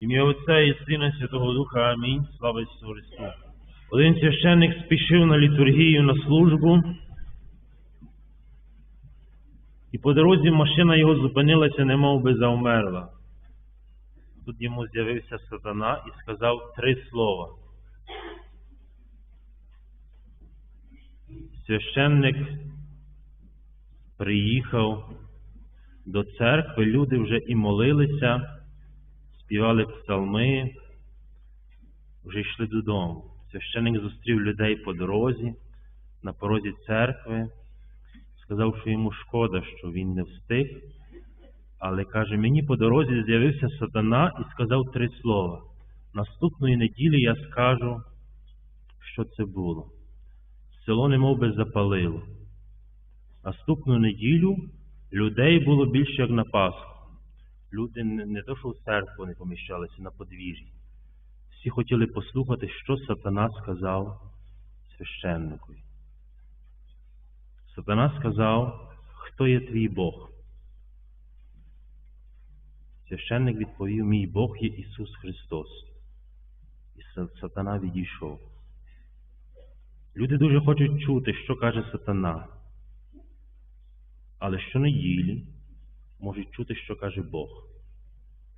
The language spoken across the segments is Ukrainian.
Ім'я Отця і Сина Святого Духа. Амінь. Слава Ісусу Христу. Один священник спішив на літургію на службу, і по дорозі машина його зупинилася, немов би завмерла. Тут йому з'явився сатана і сказав три слова. Священник приїхав до церкви, люди вже і молилися співали псалми, вже йшли додому. Священик зустрів людей по дорозі, на порозі церкви, сказав, що йому шкода, що він не встиг, але каже, мені по дорозі з'явився сатана і сказав три слова. Наступної неділі я скажу, що це було. Село немов би запалило. Наступну неділю людей було більше, як на Пасху. Люди не, то, що в церкву не поміщалися на подвір'ї. Всі хотіли послухати, що сатана сказав священникові. Сатана сказав, хто є твій Бог? Священник відповів, мій Бог є Ісус Христос. І сатана відійшов. Люди дуже хочуть чути, що каже сатана. Але щонеділі можуть чути, що каже Бог.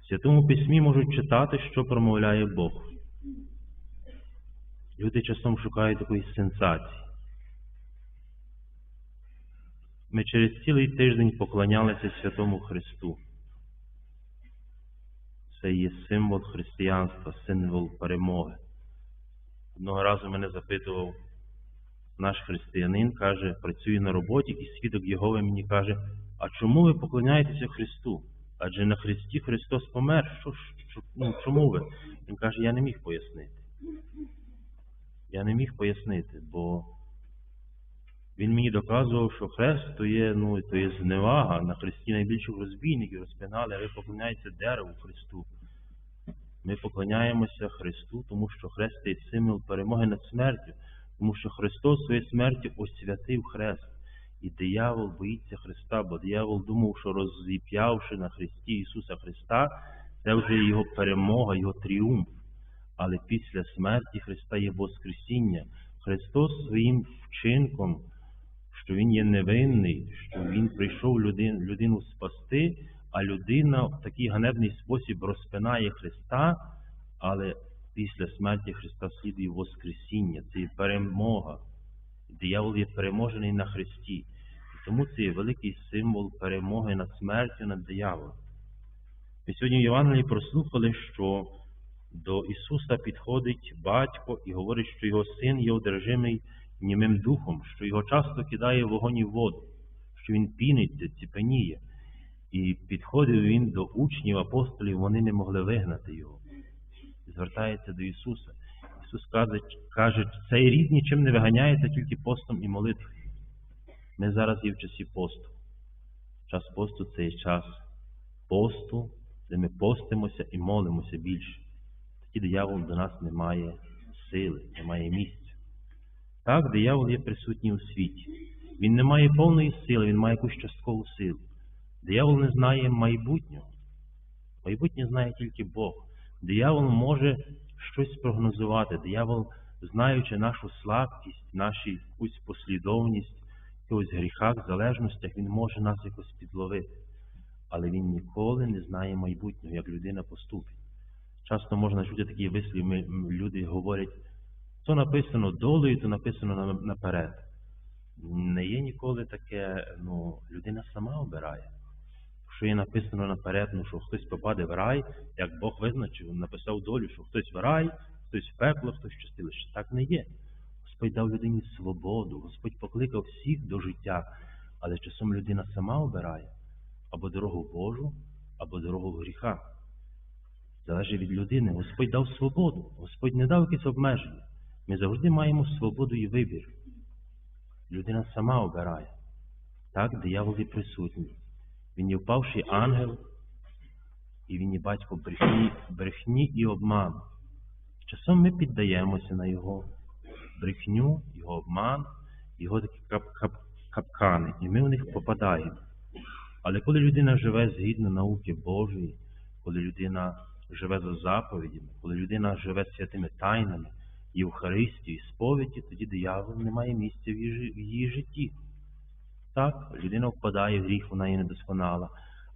В Святому Письмі можуть читати, що промовляє Бог. Люди часом шукають такої сенсації. Ми через цілий тиждень поклонялися Святому Христу. Це є символ християнства, символ перемоги. Одного разу мене запитував наш християнин, каже, працює на роботі, і свідок Єгови мені каже, а чому ви поклоняєтеся Христу? Адже на Христі Христос помер. Що, що, ну, Чому ви? Він каже, я не міг пояснити. Я не міг пояснити, бо він мені доказував, що хрест то є, ну, то є зневага. На Христі найбільших розбійників розпинали, а ви поклоняєтеся дереву Христу. Ми поклоняємося Христу, тому що хрест є символ перемоги над смертю, тому що Христос своєю смертю освятив хрест. І диявол боїться Христа, бо диявол думав, що розіп'явши на Христі Ісуса Христа, це вже його перемога, його тріумф. Але після смерті Христа є Воскресіння. Христос своїм вчинком, що Він є невинний, що Він прийшов людину, людину спасти, а людина в такий ганебний спосіб розпинає Христа, але після смерті Христа слідує Воскресіння, це є перемога. Диявол є переможений на Христі. І тому це є великий символ перемоги над смертю, над дияволом. Ми сьогодні в Євангелії прослухали, що до Ісуса підходить батько і говорить, що його син є одержимий німим духом, що його часто кидає в вогонь і воду, що він піниться, ціпеніє. І підходив він до учнів апостолів, вони не могли вигнати його. І звертається до Ісуса. Ісус каже, каже, цей рід нічим не виганяється тільки постом і молитвою. Ми зараз є в часі посту. Час посту це є час посту, де ми постимося і молимося більше. Тоді диявол до нас не має сили, не має місця. Так, диявол є присутній у світі. Він не має повної сили, він має якусь часткову силу. Диявол не знає майбутнього. Майбутнє знає тільки Бог. Диявол може щось прогнозувати. Диявол, знаючи нашу слабкість, нашу якусь послідовність, якогось гріхах, залежностях, він може нас якось підловити. Але він ніколи не знає майбутнього, як людина поступить. Часто можна чути такі вислів, ми, люди говорять, то написано долею, то написано наперед. Не є ніколи таке, ну, людина сама обирає. Що є написано наперед, що хтось попаде в рай, як Бог визначив, написав долю, що хтось в рай, хтось в пекло, хтось в чистилище. Так не є. Господь дав людині свободу, Господь покликав всіх до життя, але часом людина сама обирає або дорогу Божу, або дорогу гріха. Залежить від людини. Господь дав свободу, Господь не дав якесь обмеження. Ми завжди маємо свободу і вибір. Людина сама обирає. Так, диявол є присутній. Він є впавший ангел, і він є батько брехні, брехні і обману. Часом ми піддаємося на його брехню, його обман, його такі кап -кап капкани, і ми в них попадаємо. Але коли людина живе згідно науки Божої, коли людина живе за заповідями, коли людина живе святими тайнами, Євхаристії, сповіді, тоді диявол не має місця в її житті. Так, людина впадає в гріх, вона є недосконала.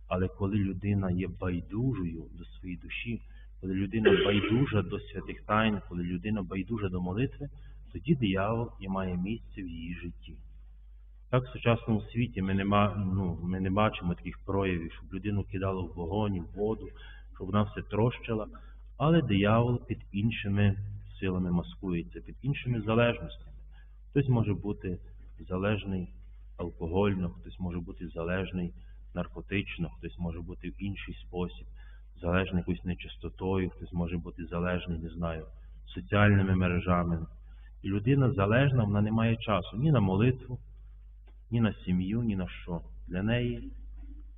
Але коли людина є байдужою до своєї душі, коли людина байдужа до святих тайн, коли людина байдужа до молитви, тоді диявол і має місце в її житті. Так, в сучасному світі ми не, ну, ми не бачимо таких проявів, щоб людину кидало в вогонь, в воду, щоб вона все трощила, але диявол під іншими силами маскується, під іншими залежностями. Хтось може бути залежний алкогольно, хтось може бути залежний наркотично, хтось може бути в інший спосіб, залежний якоюсь нечистотою, хтось може бути залежний, не знаю, соціальними мережами. І людина залежна, вона не має часу ні на молитву, ні на сім'ю, ні на що. Для неї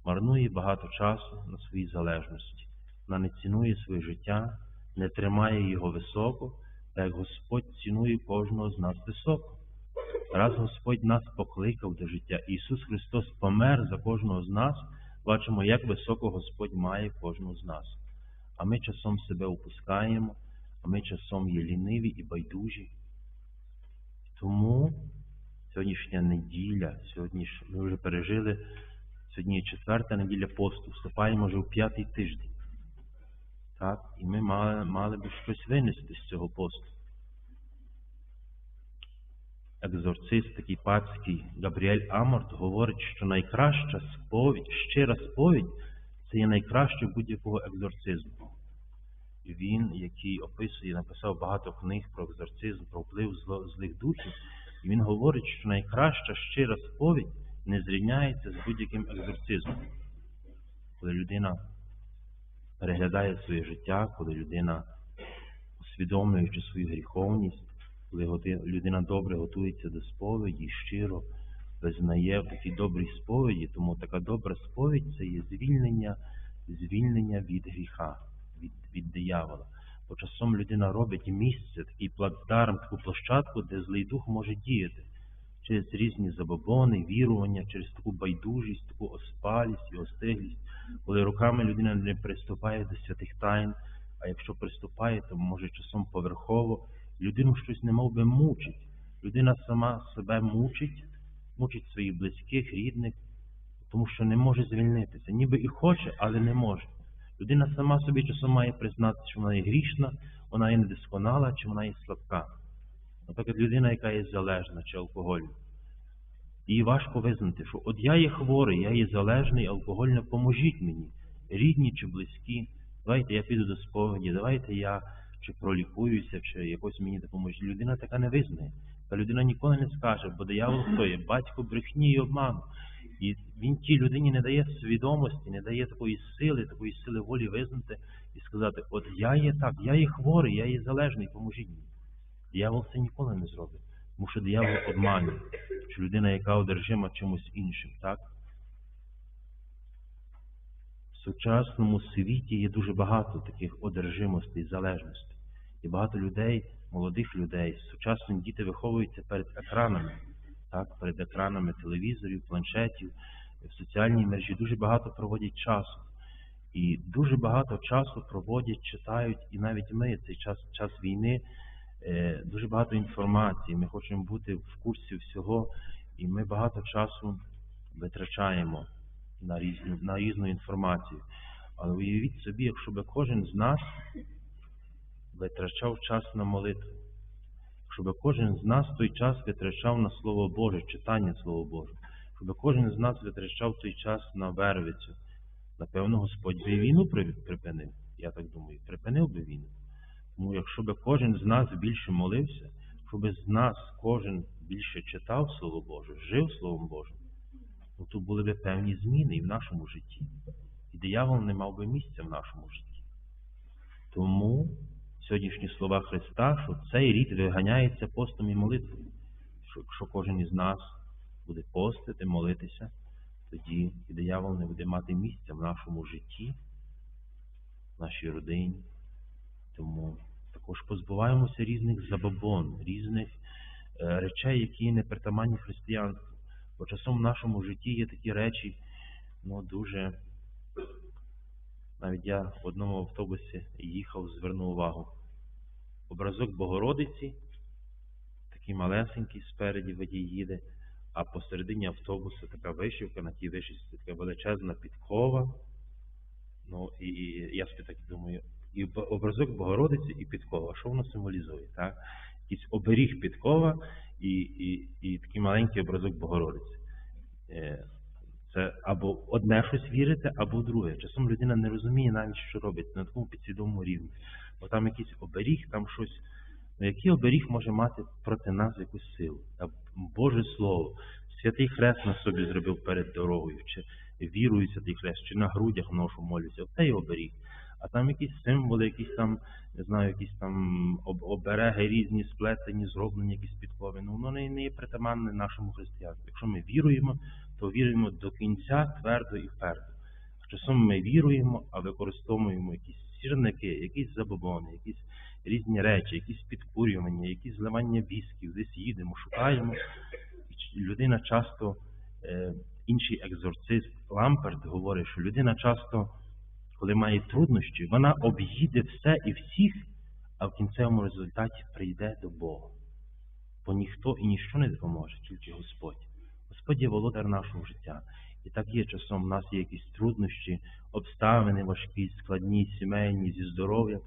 марнує багато часу на своїй залежності. Вона не цінує своє життя, не тримає його високо, так як Господь цінує кожного з нас високо. Раз Господь нас покликав до життя, Ісус Христос помер за кожного з нас, бачимо, як високо Господь має кожного з нас. А ми часом себе опускаємо, а ми часом є ліниві і байдужі. Тому сьогоднішня неділя, сьогодні ж ми вже пережили, сьогодні четверта неділя посту, вступаємо вже в п'ятий тиждень. Так? І ми мали, мали би щось винести з цього посту. Екзорцист такий папський Габріель Аморт говорить, що найкраща сповідь, щира сповідь це є найкраще будь-якого екзорцизму. Він, який описує, написав багато книг про екзорцизм, про вплив злих духів, і він говорить, що найкраща щира сповідь не зрівняється з будь-яким екзорцизмом. Коли людина переглядає своє життя, коли людина, усвідомлюючи свою гріховність, коли людина добре готується до сповіді, щиро визнає в такій добрій сповіді, тому така добра сповідь це є звільнення, звільнення від гріха, від, від диявола. Бо часом людина робить місце, такий плацдарм, таку площадку, де злий дух може діяти через різні забобони, вірування, через таку байдужість, таку оспалість і остиглість, коли руками людина не приступає до святих тайн, а якщо приступає, то може часом поверхово, людину щось немов би мучить. Людина сама себе мучить, мучить своїх близьких, рідних, тому що не може звільнитися. Ніби і хоче, але не може. Людина сама собі часом має признати, що вона є грішна, вона є недосконала, чи вона є слабка. Наприклад, людина, яка є залежна чи алкогольна. Їй важко визнати, що от я є хворий, я є залежний, алкогольно, поможіть мені, рідні чи близькі, давайте я піду до сповіді, давайте я чи пролікуюся, чи якось мені допоможіть. Людина така не визнає. Та людина ніколи не скаже, бо диявол хто є? Батько брехні і обману. І він тій людині не дає свідомості, не дає такої сили, такої сили волі визнати і сказати, от я є так, я є хворий, я є залежний, поможіть мені. Диявол це ніколи не зробить. Тому що диявол обманює, що людина, яка одержима чимось іншим, так? В сучасному світі є дуже багато таких одержимостей, залежностей. І багато людей, молодих людей, сучасні діти виховуються перед екранами, так, перед екранами телевізорів, планшетів, в соціальній мережі дуже багато проводять часу. І дуже багато часу проводять, читають, і навіть ми цей час, час війни, е, дуже багато інформації. Ми хочемо бути в курсі всього, і ми багато часу витрачаємо на різну, на різну інформацію. Але уявіть собі, якщо би кожен з нас витрачав час на молитву, якщо би кожен з нас той час витрачав на Слово Боже, читання Слова Божого, щоб кожен з нас витрачав той час на вервицю, напевно, Господь би війну припинив. Я так думаю, припинив би війну. Тому якщо би кожен з нас більше молився, щоб з нас кожен більше читав Слово Боже, жив Словом Божим, ну то були б певні зміни і в нашому житті. І диявол не мав би місця в нашому житті. Тому сьогоднішні слова Христа, що цей рід виганяється постом і молитвою. Що якщо кожен із нас буде постити, молитися, тоді і диявол не буде мати місця в нашому житті, в нашій родині. Тому також позбуваємося різних забобон, різних е, речей, які не притаманні християнству. Бо часом в нашому житті є такі речі, ну, дуже Навіть я в одному автобусі їхав, звернув увагу. Образок Богородиці, такий малесенький спереді водій їде, а посередині автобуса така вишивка, на тій вишивці така величезна підкова. Ну і, і я собі так думаю, і образок Богородиці і підкова, що воно символізує? Так? Якийсь оберіг підкова і, і, і такий маленький образок Богородиці. Це або одне щось вірити, або друге. Часом людина не розуміє навіть, що робить на такому підсвідомому рівні. Бо там якийсь оберіг, там щось. Ну, який оберіг може мати проти нас якусь силу? Та Боже Слово, святий хрест на собі зробив перед дорогою, чи вірую святий хрест, чи на грудях ношу молюся. Оце і оберіг. А там якісь символи, якісь там, не знаю, якісь там обереги різні, сплетені, зроблені, якісь підкови. Ну, воно не є притаманне нашому християнству. Якщо ми віруємо, то віруємо до кінця твердо і вперто. Часом ми віруємо, а використовуємо якісь сірники, якісь забобони, якісь різні речі, якісь підкурювання, якісь зливання вісків, десь їдемо, шукаємо. І людина часто, е, інший екзорцист Ламперт говорить, що людина часто, коли має труднощі, вона об'їде все і всіх, а в кінцевому результаті прийде до Бога. Бо ніхто і ніщо не допоможе, тільки Господь. Господь є володар нашого життя. І так є часом, у нас є якісь труднощі, обставини важкі, складні, сімейні, зі здоров'ям.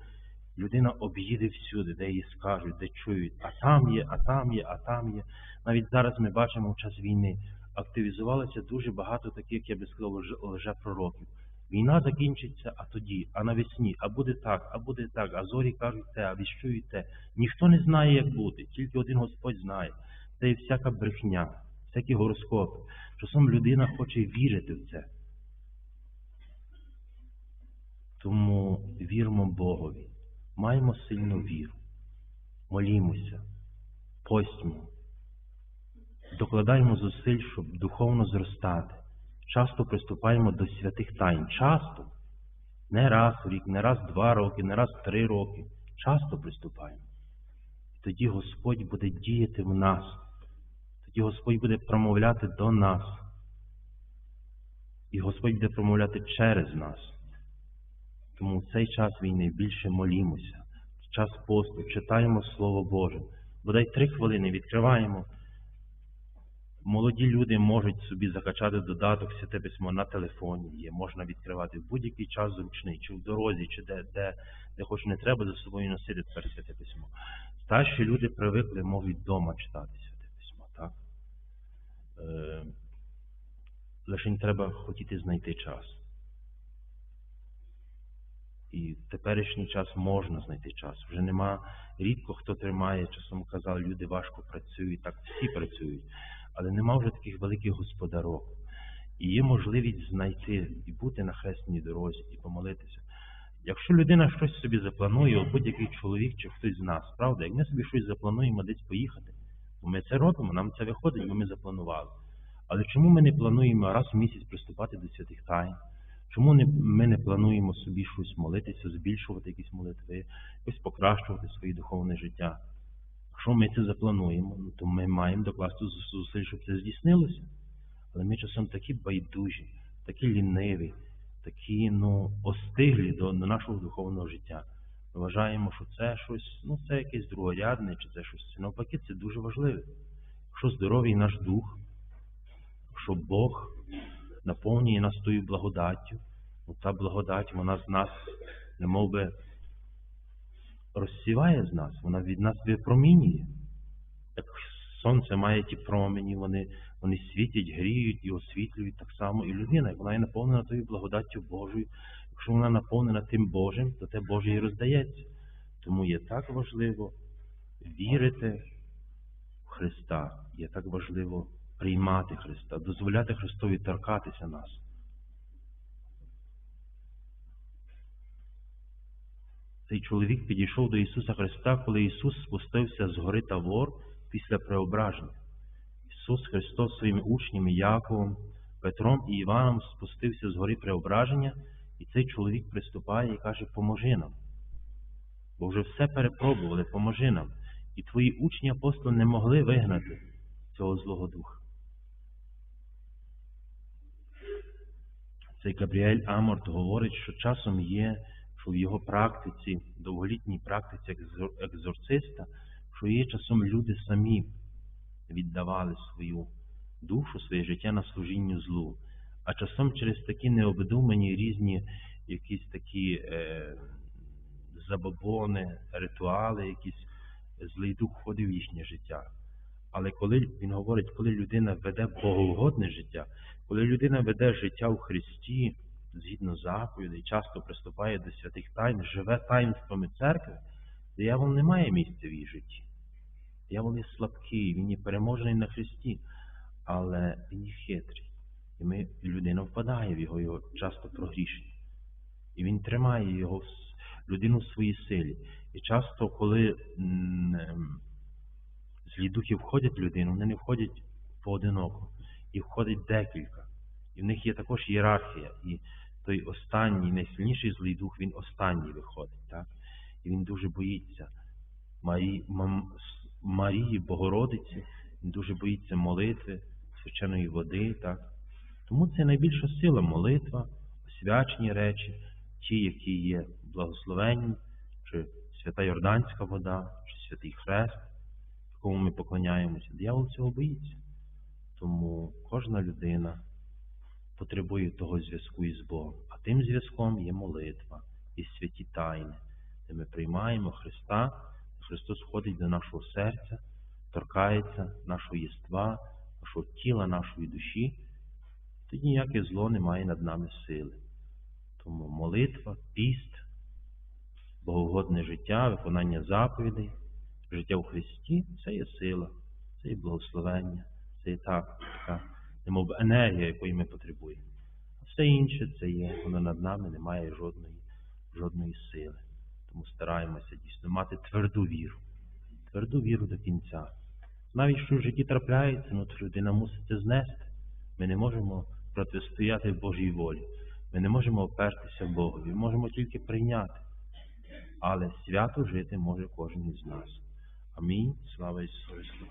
Людина об'їде всюди, де їй скажуть, де чують, а там є, а там є, а там є. Навіть зараз ми бачимо в час війни активізувалося дуже багато таких, я би сказав, лже- лжепророків. Війна закінчиться, а тоді, а навесні, а буде так, а буде так, а зорі кажуть те, а віщують те. Ніхто не знає, як буде, тільки один Господь знає. Це і всяка брехня, всякі гороскопи. Часом людина хоче вірити в це. Тому вірмо Богові, маємо сильну віру, молімося, постьмо, докладаємо зусиль, щоб духовно зростати. Часто приступаємо до святих тайн. Часто. Не раз в рік, не раз два роки, не раз три роки. Часто приступаємо. Тоді Господь буде діяти в нас. Тоді Господь буде промовляти до нас. І Господь буде промовляти через нас. Тому в цей час війни більше молімося. Час посту читаємо Слово Боже. Бодай три хвилини відкриваємо. Молоді люди можуть собі закачати додаток святе письмо на телефоні. Є, можна відкривати в будь-який час зручний, чи в дорозі, чи де, де, де хоч не треба за собою носити тепер святе письмо. Старші люди привикли, можуть вдома читати святе письмо, так? Е, лише треба хотіти знайти час. І в теперішній час можна знайти час. Вже нема рідко хто тримає, часом казали, люди важко працюють, так всі працюють, але нема вже таких великих господарок. І є можливість знайти і бути на хресній дорозі, і помолитися. Якщо людина щось собі запланує, будь-який чоловік чи хтось з нас, правда, як ми собі щось заплануємо десь поїхати, ми це робимо, нам це виходить, бо ми запланували. Але чому ми не плануємо раз в місяць приступати до святих тайн? Чому не, ми не плануємо собі щось молитися, збільшувати якісь молитви, якось покращувати своє духовне життя? Якщо ми це заплануємо, ну, то ми маємо докласти зусиль, щоб це здійснилося. Але ми часом такі байдужі, такі ліниві, такі ну, остиглі до, до нашого духовного життя. Вважаємо, що це щось, ну це якесь другорядне, чи це щось. Навпаки, це дуже важливе. Якщо здоровий наш дух, якщо Бог наповнює нас тою благодаттю, ну та благодать вона з нас, не би розсіває з нас, вона від нас випромінює. Як сонце має ті промені, вони, вони світять, гріють і освітлюють так само і людина, як вона є наповнена тою благодаттю Божою. Якщо вона наповнена тим Божим, то те Боже і роздається. Тому є так важливо вірити в Христа, є так важливо приймати Христа, дозволяти Христові торкатися нас. Цей чоловік підійшов до Ісуса Христа, коли Ісус спустився з гори Тавор після преображення. Ісус Христос своїми учнями Яковом, Петром і Іваном спустився з гори преображення, і цей чоловік приступає і каже, поможи нам. Бо вже все перепробували, поможи нам. І твої учні апостоли не могли вигнати цього Злого Духа. Цей Габріель Аморт говорить, що часом є, що в його практиці, довголітній практиці екзорциста, що є часом люди самі віддавали свою душу, своє життя на служінню злу. А часом через такі необдумані різні якісь такі е, забобони, ритуали, якісь злий дух входив в їхнє життя. Але коли він говорить, коли людина веде богоугодне життя, коли людина веде життя у Христі, згідно заповідей, часто приступає до святих тайн, живе таїнствами церкви, диявол не має місця в її житті. Диявол є слабкий, він є переможений на Христі, але він є хитрий. І ми, людина впадає в його, його часто прогрішення. І він тримає його людину в своїй силі. І часто, коли ем, злі духи входять в людину, вони не входять поодиноко. Їх входить декілька. І в них є також ієрархія. І той останній, найсильніший злий дух, він останній виходить. Так? І він дуже боїться Марії, Марії Богородиці, він дуже боїться молитви, свяченої води. Так? Тому це найбільша сила молитва, освячені речі, ті, які є благословенні, чи свята Йорданська вода, чи святий хрест, якому ми поклоняємося. Диявол цього боїться. Тому кожна людина потребує того зв'язку із Богом. А тим зв'язком є молитва і святі тайни, де ми приймаємо Христа, Христос входить до нашого серця, торкається нашого єства, нашого тіла, нашої душі, тоді ніяке зло не має над нами сили. Тому молитва, піст, богоугодне життя, виконання заповідей, життя у Христі це є сила, це є благословення, це є так, така, немов енергія, якої ми потребуємо. А все інше це є, воно над нами не має жодної, жодної сили. Тому стараємося дійсно мати тверду віру, тверду віру до кінця. Навіть що в житті трапляється, ну то людина мусить це знести. Ми не можемо протистояти Божій волі. Ми не можемо опертися Богові, можемо тільки прийняти. Але свято жити може кожен із нас. Амінь. Слава Ісусу.